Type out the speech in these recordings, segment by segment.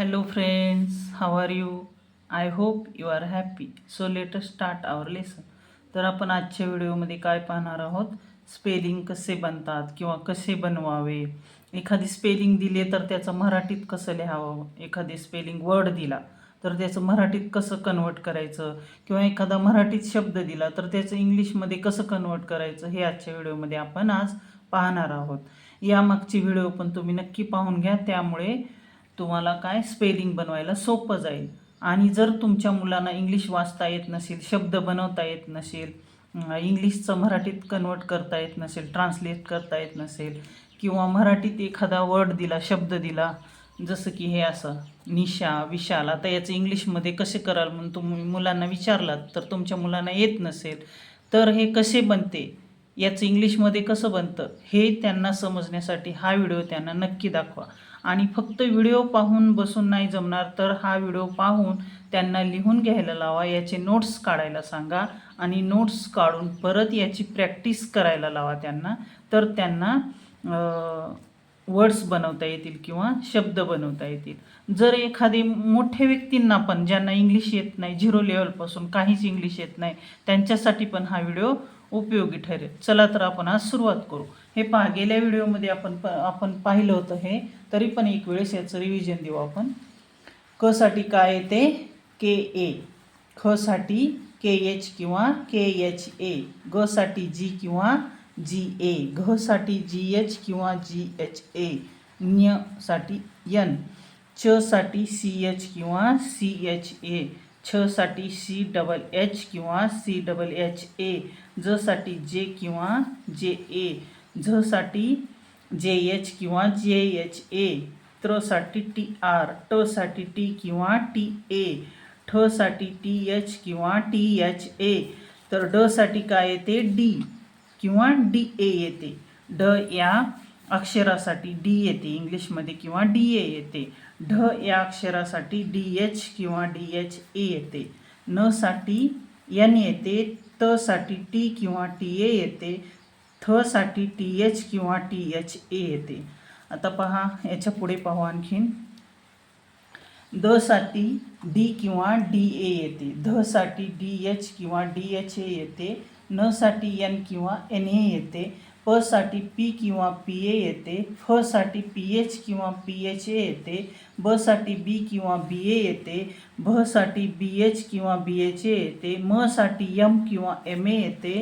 Hello friends, how are you? I hope you are happy. So let us start our lesson. तर आपण आजच्या व्हिडिओमध्ये काय पाहणार आहोत? स्पेलिंग कसे बनतात किंवा कसे बनवावे? एखादी स्पेलिंग दिले तर त्याचं मराठीत कसं लिहावं? एखादी स्पेलिंग वर्ड दिला तर त्याचं मराठीत कसं कन्वर्ट करायचं? किंवा एखादा मराठीत शब्द दिला तर त्याचं इंग्लिशमध्ये कसं कन्वर्ट करायचं? हे आजच्या व्हिडिओमध्ये आपण आज पाहणार आहोत. यामागची व्हिडिओ पण तुम्ही नक्की पाहून घ्या. त्यामुळे तुम्हाला काय स्पेलिंग बनवायला सोपं जाईल. आणि जर तुमच्या मुलांना इंग्लिश वाचता येत नसेल शब्द बनवता येत नसेल इंग्लिशचं मराठीत कन्वर्ट करता येत नसेल ट्रान्सलेट करता येत नसेल किंवा मराठीत एखादा वर्ड दिला शब्द दिला जसं की हे असं निशा विशाल आता याचं इंग्लिशमध्ये कसे कराल म्हणून तुम्ही मुलांना विचारलात तर तुमच्या मुलांना येत नसेल. तर हे कसे बनते? याचं इंग्लिशमध्ये कसं बनतं? हे त्यांना समजण्यासाठी हा व्हिडिओ त्यांना नक्की दाखवा. आणि फक्त व्हिडिओ पाहून बसून नाही जमणार तर हा व्हिडिओ पाहून त्यांना लिहून घ्यायला लावा याचे नोट्स काढायला सांगा आणि नोट्स काढून परत याची प्रॅक्टिस करायला लावा त्यांना. तर त्यांना वर्ड्स बनवता येतील किंवा शब्द बनवता येतील. जर एखादी मोठ्या व्यक्तींना पण ज्यांना इंग्लिश येत नाही झिरो लेवलपासून काहीच इंग्लिश येत नाही त्यांच्यासाठी पण हा व्हिडिओ उपयोगी ठरेल. चला तर आपण आज सुरुवात करू. हे पहा गेल्या व्हिडिओमध्ये आपण प आपण पाहिलं होतं हे. तरी पण एक वेळेस याचं रिव्हिजन देऊ आपण. क साठी काय येते के ए ख साठी के एच किंवा के एच ए ग साठी जी किंवा जी ए घ साठी जी एच किंवा जी एच ए न्यसाठी यन च साठी सी एच किंवा सी एच ए छ साठी सी डबल एच किंवा सी डबल एच ए ज साठी जे किंवा जे ए झसाठी जे एच किंवा जे एच ए त्रसाठी टी आर टसाठी टी किंवा टी ए ठसाठी टी एच किंवा टी एच ए तर डसाठी काय येते? डी किंवा डी ए येते. ड या अक्षरासाठी डी येते इंग्लिशमध्ये किंवा डी ए येते. ढ या अक्षरासाठी डी एच किंवा डी एच ए येते. न साठी एन येते तसाठी टी किंवा टी ए येते थसाठी टी एच किंवा टी एच ए येते. आता पहा याच्यापुढे पाहू आणखीन. दसाठी डी किंवा डी ए येते. ध साठी डी एच किंवा डी एच ए येते नसाठी एन किंवा एन ए येते पसाठी पी किंवा पी ए येते. फसाठी पी एच किंवा पी एच ए येते बसाठी बी किंवा बी ए येते. भसाठी बी एच किंवा बी एच ए येते मसाठी एम किंवा एम ए येते.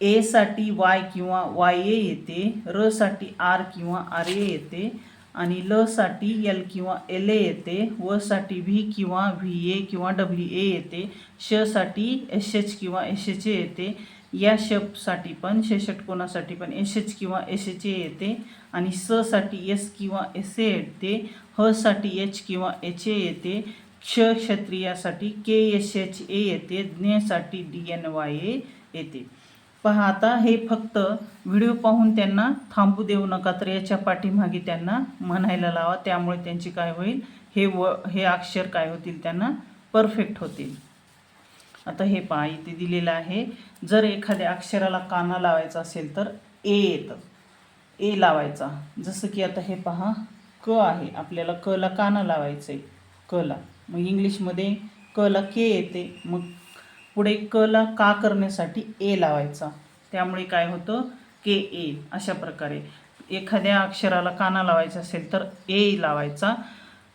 एसाठी वाय किंवा वाय ए येते र साठी आर किंवा आर ए येते आणि ल साठी एल किंवा एल ए येते वसाठी व्ही किंवा व्ही ए किंवा डब्ल्यू ए येते श साठी एस एच किंवा एस एच ए येते. या शपसाठी पण श पण एस एच किंवा एस एच ए येते आणि ससाठी एस किंवा एस ए येते हसाठी एच किंवा एच ए येते. क्ष क्षत्रियासाठी के एस एच ए येते ज्ञेसाठी डी एन वाय ए येते. पहा आता हे फक्त व्हिडिओ पाहून त्यांना थांबू देऊ नका तर याच्या पाठीमागे त्यांना म्हणायला लावा. त्यामुळे त्यांची काय होईल? हे व हे अक्षर काय होतील? त्यांना परफेक्ट होतील. आता हे पहा इथे दिलेलं आहे. जर एखाद्या अक्षराला काना लावायचा असेल तर ए येतं. ए लावायचा. जसं की आता हे पहा क आहे. आपल्याला क ला काना लावायचं आहे क ला. मग इंग्लिशमध्ये क ला के येते. मग पुढे क ला का करण्यासाठी ए लावायचा. त्यामुळे काय होतं? के ए अशा प्रकारे. एखाद्या अक्षराला काना लावायचा असेल तर ए लावायचा.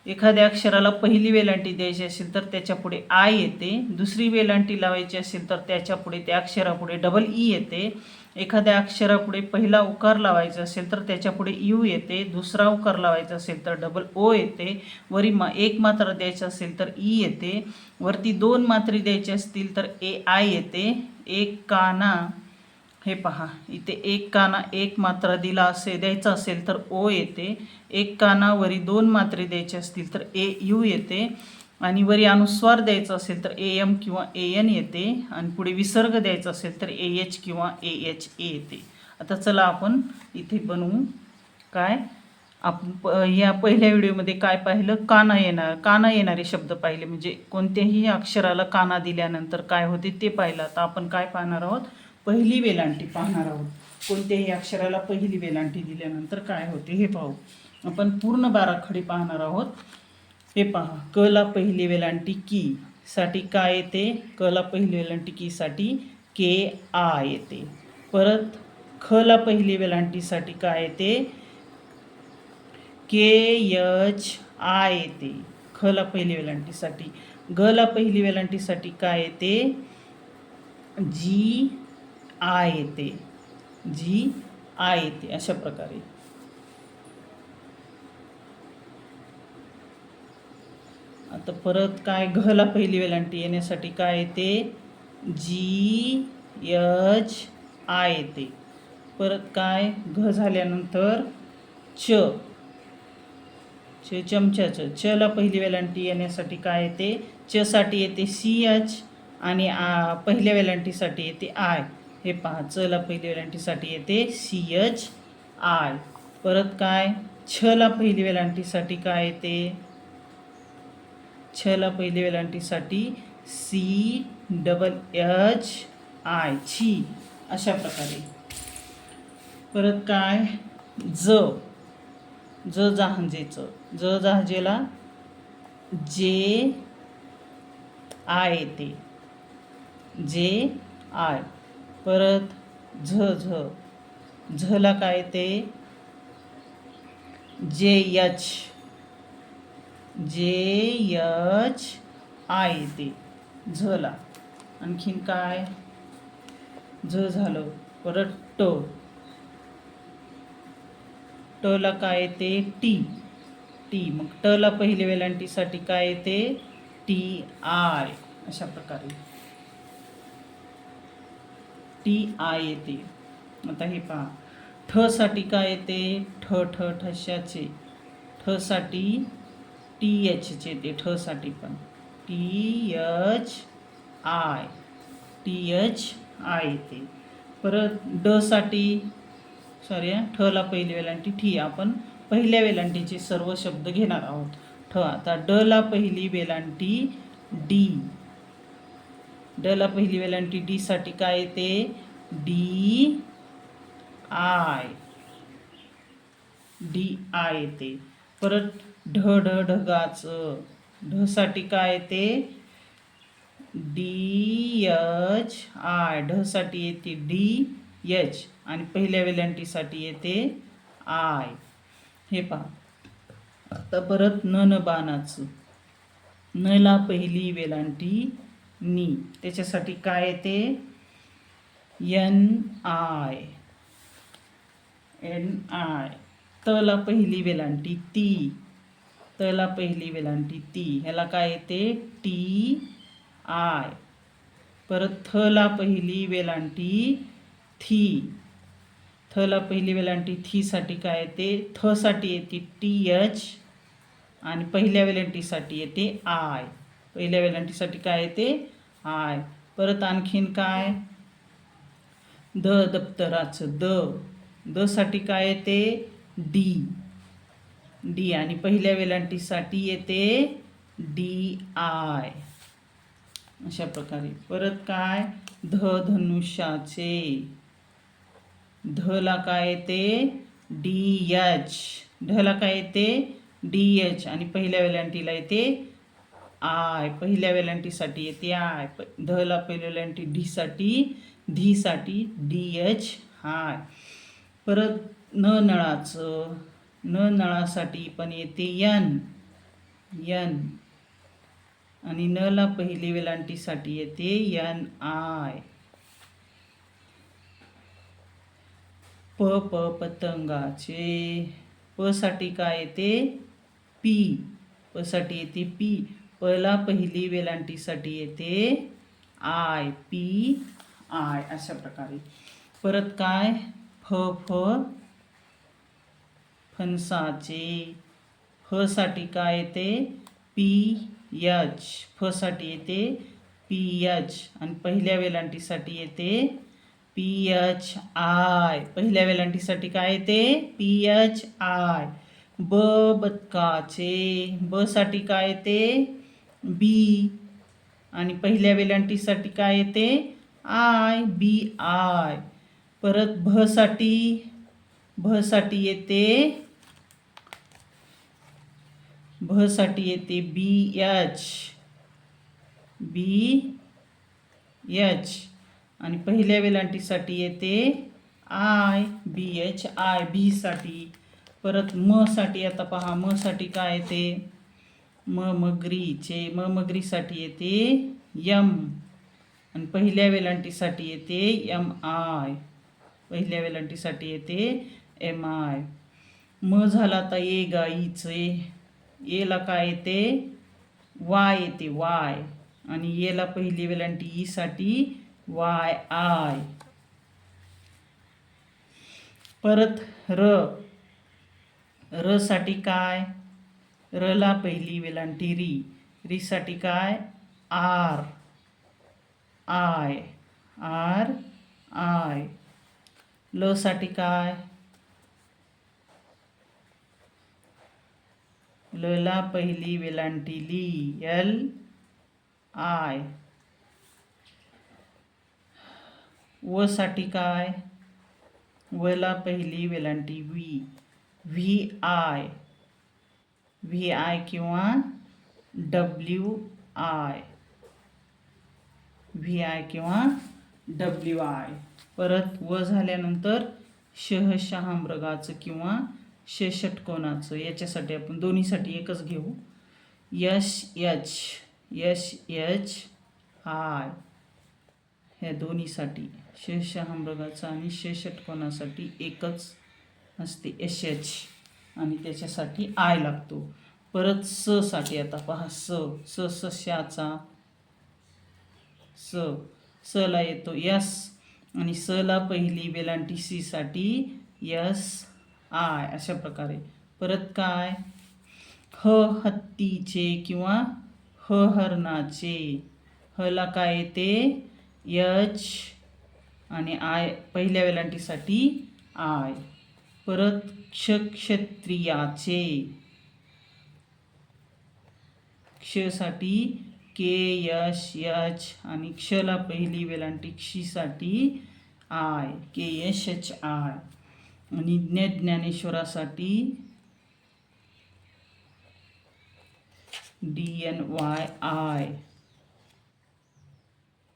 एखाद्या अक्षराला पहिली वेलांटी द्यायची असेल तर त्याच्यापुढे आय येते. दुसरी वेलांटी लावायची असेल तर त्याच्यापुढे त्या अक्षरापुढे डबल ई e येते. एखाद्या अक्षरापुढे पहिला उकार लावायचा असेल तर त्याच्यापुढे यू येते दुसरा उकार लावायचा असेल तर डबल ओ येते वरी मा एक मात्रा द्यायचं असेल तर ई येते वरती दोन मात्री द्यायचे असतील तर ए आय येते. एक काना हे पहा इथे एक काना एक मात्रा दिला असे द्यायचा असेल तर ओ येते. एक कानावरी दोन मात्रे द्यायचे असतील तर ए यू येते. आणि वरी अनुस्वार द्यायचा असेल तर ए एम किंवा ए एन येते. आणि पुढे विसर्ग द्यायचा असेल तर ए एच किंवा ए एच ए येते. आता चला आपण इथे बनवू काय. आपण प या पहिल्या व्हिडिओमध्ये काय पाहिलं? काना येणार काना येणारे शब्द पाहिले. म्हणजे कोणत्याही अक्षराला काना दिल्यानंतर काय होते ते पाहिलं. आता आपण काय पाहणार आहोत? पहिली वेलांटी पाहणार आहोत. कोणत्याही अक्षराला पहिली वेलांटी दिल्यानंतर काय होते हे पाहू. आपण पूर्ण बाराखडी पाहणार आहोत. हे पहा क ला पहिली वेलांटी की साठी काय येते? क ला पहिली वेलांटी की साठी के आ येते. परत ख ला पहिली वेलांटीसाठी काय येते? के यच आय येते. ख ला पहिली वेलांटीसाठी ग ला पहिली वेलांटीसाठी काय येते? जी आ येते. जी आ येते. अशा प्रकारे. तर परत काय घला पहिली वेलांटी येण्यासाठी काय येते? जी एच आय येते. परत काय? घ झाल्यानंतर च. च चमच्याचं. च ला पहिली वेलांटी येण्यासाठी काय येते? चसाठी येते सी एच आणि आ पहिल्या वेलांटीसाठी येते आय हे पहा च ला पहिली वेलांटीसाठी येते सी एच आय परत काय? छ ला पहिली वेलांटीसाठी काय येते? छला पहिले वेलांटीसाठी सी डबल एच आय छी अशा प्रकारे. परत काय? ज. ज जहांजेचं. ज जहाजेला जे आय येते. जे आय परत झ झ. झला काय येते? जे यच जे यच आय येते झला आणखीन काय? झ झालं. परत ट. टला काय येते? टी टी मग टला पहिले पहिली वेलांटीसाठी काय येते? टी आय अशा प्रकारे. टी आय येते. आता हे पहा. ठसाठी काय येते? ठ ठ ठशाचे ठसाठी टी एचचे येते ठसाठी पण. T H I T H I ते. परत डसाठी सॉरी ठ ला पहिली वेलांटी ठी. आपण पहिल्या वेलांटीचे सर्व शब्द घेणार आहोत. ठ. आता ड ला पहिली वेलांटी डी ड ला पहिली वेलांटी डी साठी काय येते? डी आय डी आय येते. परत ढ ढ ढगाचं ढसाठी काय येते? डी एच आय ढसाठी येते डी एच आणि पहिल्या वेलांटीसाठी येते आय. हे पहा. आता परत न न बाणाचं. न ला पहिली वेलांटी नी. त्याच्यासाठी काय येते? N I. N I. तला पहिली वेलांटी ती. त पहिली वेलांटी ती. ह्याला काय येते? T I. परत थला पहिली वेलांटी थी. थला पहिली वेलांटी थीसाठी काय येते? थसाठी येते टी एच आणि पहिल्या वेलांटीसाठी येते आय. पहिल्या वेलांटीसाठी काय येते? आय. परत आणखीन काय? The दप्तराचं the. दसाठी काय येते? डी. डी आणि पहिल्या वेलांटीसाठी येते डी आय. अशा प्रकारे. परत काय? ध धनुष्याचे. ध ला काय येते? डी एच ढ ला काय येते? डी एच आणि पहिल्या वेलांटीला येते आय. पहिल्या वेलांटीसाठी येते आय. प ध ला पहिल्या वेलांटी ढी साठी धी साठी डी एच आय परत न नळाचं. न नळासाठी पण येते यन यन. आणि न ला पहिली वेलांटीसाठी येते यन आय. प प पतंगाचे. प साठी काय येते? पी. प साठी येते पी. प ला पहिली वेलांटीसाठी येते आय. P I. अशा प्रकारे. परत काय? फ फ. फणसाचे. फसाठी काय येते? पी एच फसाठी येते पी एच आणि पहिल्या वेलांटीसाठी येते पी एच आय. पहिल्या वेलांटीसाठी काय येते? P H I. ब बदकाचे. बसाठी काय येते? बी. आणि पहिल्या वेलांटीसाठी काय येते? आय. B I. परत भसाठी भसाठी येते भसाठी येते. बी एच बी एच आणि पहिल्या वेलांटीसाठी येते आय बी एच आय बीसाठी परत मसाठी आता पहा. मसाठी काय येते? म मगरीचे म मगरीसाठी येते यम आणि पहिल्या वेलांटीसाठी येते एम आय पहिल्या वेलांटीसाठी येते एम आय म झाला आता ए गाईचे एला काय येते? वाय येते वाय. आणि एला पहिली वेलांटी ई साठी वाय आय. परत र. र साठी काय? र ला पहिली वेलांटी री. री साठी काय? आर. आय. R I. ल साठी काय? लला पहिली वेलांटी ली एल आय. व साठी काय? वला पहिली वेलांटी V. V I. V I किंवा डब्ल्यू आय. व्ही आय किंवा डब्ल्यू आय. परत व झाल्यानंतर शहशहा मृगाचं किंवा शे षटकोनाचं याच्यासाठी आपण दोन्हीसाठी एकच घेऊ. S H S H I. ह्या दोन्हीसाठी. शेषहामृगाचं आणि श एकच असते? एस एच आणि त्याच्यासाठी आय लागतो. परत स साठी आता पहा स. स सस्याचा स. स ला येतो यस. आणि स ला पहिली वेलांटी सीसाठी यस. आय अशा प्रकारे. परत काय? ह हत्तीचे किंवा ह हरणाचे. ह ला काय येते? यच आणि आय पहिल्या वेलांटीसाठी आय. परत क्ष क्षत्रियाचे क्षसाठी के यश यच आणि क्षला पहिली वेलांटी क्षीसाठी I. K S H I. आणि ज्ञ ज्ञानेश्वरासाठी D N Y I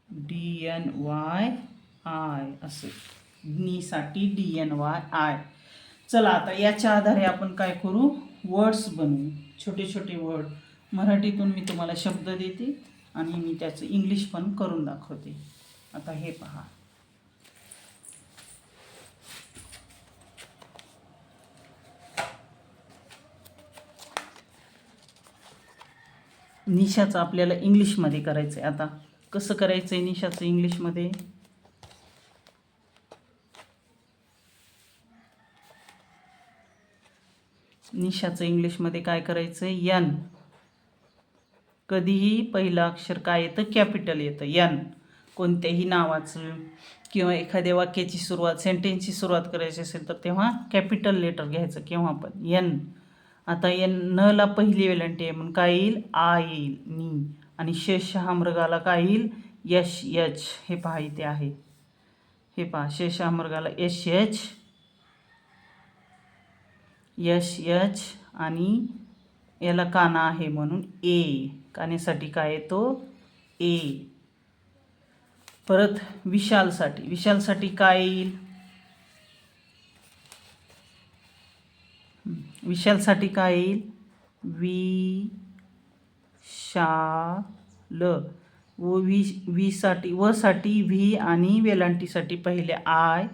D N Y I असं. नीसाठी डी एन वाय आय चला आता याच्या आधारे आपण काय करू? वर्ड्स बनवू. छोटे छोटे वर्ड मराठीतून मी तुम्हाला शब्द देते आणि मी त्याचं इंग्लिश पण करून दाखवते. आता हे पहा. निशाचं आपल्याला इंग्लिशमध्ये करायचं आहे आता कसं करायचं आहे निशाचं इंग्लिशमध्ये? निशाचं इंग्लिशमध्ये काय करायचं आहे यन. कधीही पहिलं अक्षर काय येतं? कॅपिटल येतं. यन. कोणत्याही नावाचं किंवा एखाद्या वाक्याची सुरुवात सेंटेन्सची सुरुवात करायची असेल तर तेव्हा कॅपिटल लेटर घ्यायचं. केव्हा पण. यन. आता ये न ला पहिली वेलांटी आहे म्हणून काय येईल? आ येईल नी. आणि शेष हा मृगाला काय येईल? S H. हे पहा इथे आहे. हे पहा शेष हा मृगाला यश यच. यश यच. आणि याला काना आहे म्हणून ए. कानेसाठी काय येतो? ए. परत विशालसाठी. विशालसाठी काय येईल? विशालसाठी काय येईल? वि शा ल व वी वीसाठी व साठी व्ही आणि वेलांटीसाठी पहिले आय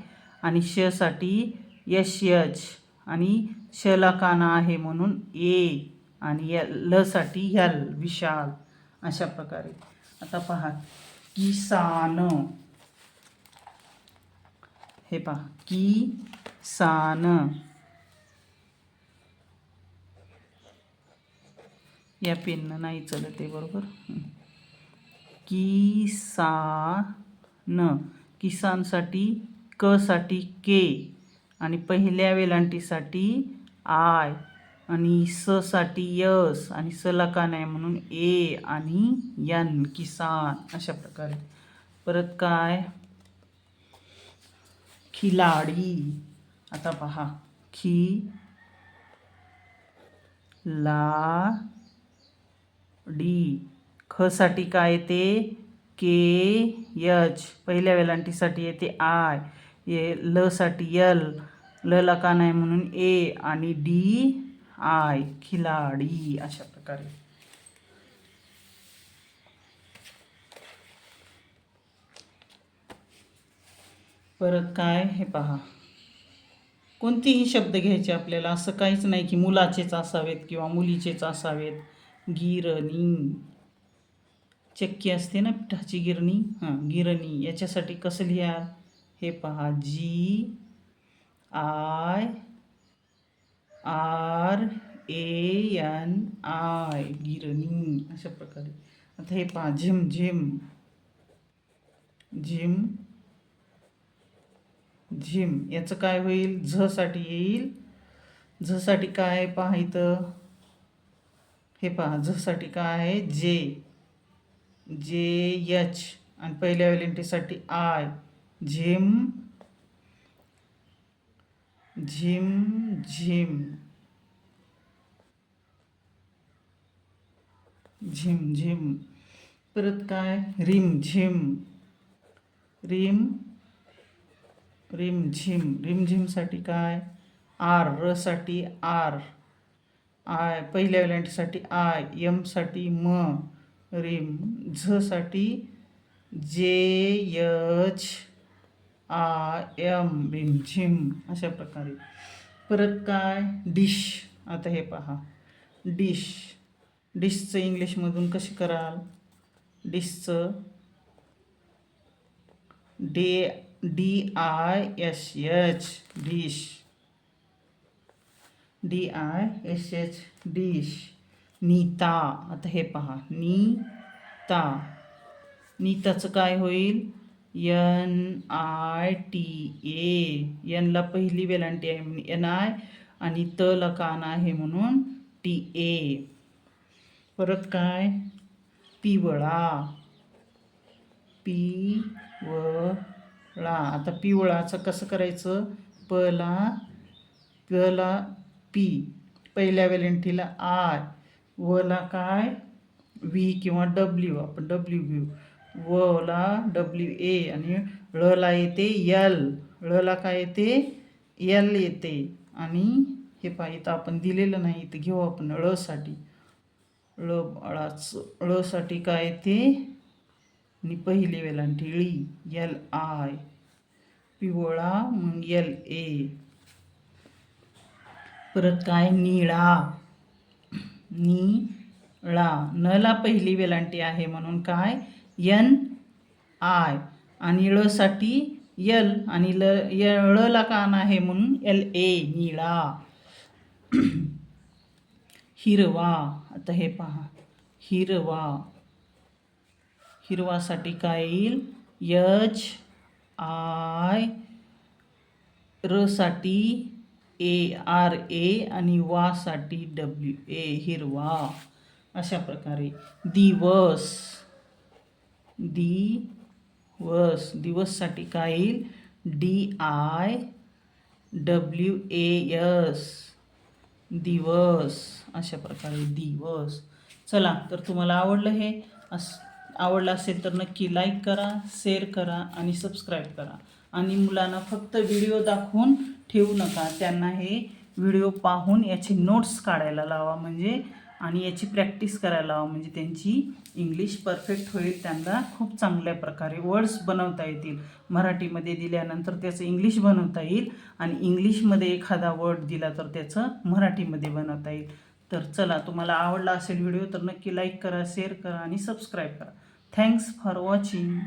आणि श साठी यश. यच आणि शला काना आहे म्हणून ए आणि य ल साठी यल विशाल. अशा प्रकारे. आता पहा किसान. हे पहा किसान. या पेननं नाही चलत आहे बरोबर? हं. किसान किसानसाठी क साठी के आणि पहिल्या वेलांटीसाठी आय आणि स साठी यस आणि सला का नाही म्हणून ए आणि यन किसान अशा प्रकारे. परत काय? खिलाडी. आता पहा. खी ला डी. ख साठी काय येते? के. यच. पहिल्या वेलांटीसाठी येते आय. ए ल साठी यल. ल ला का नाही म्हणून ए आणि डी आय. खिलाडी. अशा प्रकारे. परत काय? हे पहा. कोणतेही शब्द घ्यायचे आपल्याला असं काहीच नाही की मुलाचेच असावेत किंवा मुलीचेच असावेत. गिरणी. चक्की असते ना पिठाची गिरणी? हां गिरणी. याच्यासाठी कसं लिहा हे पहा. G I R A N I. गिरणी. अशा प्रकारे. आता हे पहा. झिम झिम. झिम. झिम. याचं काय होईल? झसाठी येईल. झसाठी काय पहा इथं? हे पहा झसाठी काय आहे? जे. जे यच. आणि पहिल्या वेलेंटीसाठी आय. झिम. झिम झिम. झिम झिम. परत काय? रिम झिम. रिम. रिम झिम. रिम झिमसाठी काय? आर. र साठी आर. आय पहिल्या वेलांटीसाठी आय यमसाठी म रिम झसाठी जे यच आ यम रिम झिम अशा प्रकारे. परत काय? डिश. आता हे पहा. डिश. डिशचं इंग्लिशमधून कशी कराल? डिशचं. D D I S H dish. D I S H dish. Nita. आता हे पहा. नीता. नीताचं काय होईल? N I T A. यनला पहिली वेलांटी आहे म्हणून एन आय आणि त ला कान आहे म्हणून टी ए. परत काय? पिवळा. पिवळा. आता पिवळाचं कसं करायचं? पला पला पी पहिल्या वेलेंटीला आय व ला काय? व्ही किंवा डब्ल्यू आपण डब्ल्यू घेऊ. व ला डब्ल्यू ए आणि ळ ला येते यल. ळ ला काय येते? यल येते. आणि हे पाहिजे आपण दिलेलं नाही इथं घेऊ आपण ळसाठी. ळ ळाचं ळसाठी काय येते? आणि पहिली वेलांटी ळी यल आय. पिवळा मग यल ए. परत काय? निळा. निळा. नला पहिली वेलांटी आहे म्हणून काय? N I. आणि ळ साठी यल. आणि ल य ळला कान आहे म्हणून एल ए. निळा. हिरवा. आता हे पहा. हिरवा. हिरवासाठी काय येईल? H I. र साठी ए आर ए आणि वासाठी डब्ल्यू ए हिरवा. अशा प्रकारे. दिवस. दिवस. दिवससाठी काय येईल? D I W A S दिवस. अशा प्रकारे दिवस. चला तर तुम्हाला आवडलं हे? अस आवडलं असेल तर नक्की लाईक करा शेअर करा आणि सबस्क्राईब करा. आणि मुलांना फक्त व्हिडिओ दाखवून ठेवू नका. त्यांना हे व्हिडिओ पाहून याचे नोट्स काढायला लावा म्हणजे आणि याची प्रॅक्टिस करायला लावा म्हणजे त्यांची इंग्लिश परफेक्ट होईल. त्यांना खूप चांगल्या प्रकारे वर्ड्स बनवता येतील. मराठीमध्ये दिल्यानंतर त्याचं इंग्लिश बनवता येईल आणि इंग्लिशमध्ये एखादा वर्ड दिला तर त्याचं मराठीमध्ये बनवता येईल. तर चला तुम्हाला आवडला असेल व्हिडिओ तर नक्की लाईक करा शेअर करा आणि सबस्क्राईब करा. Thanks for watching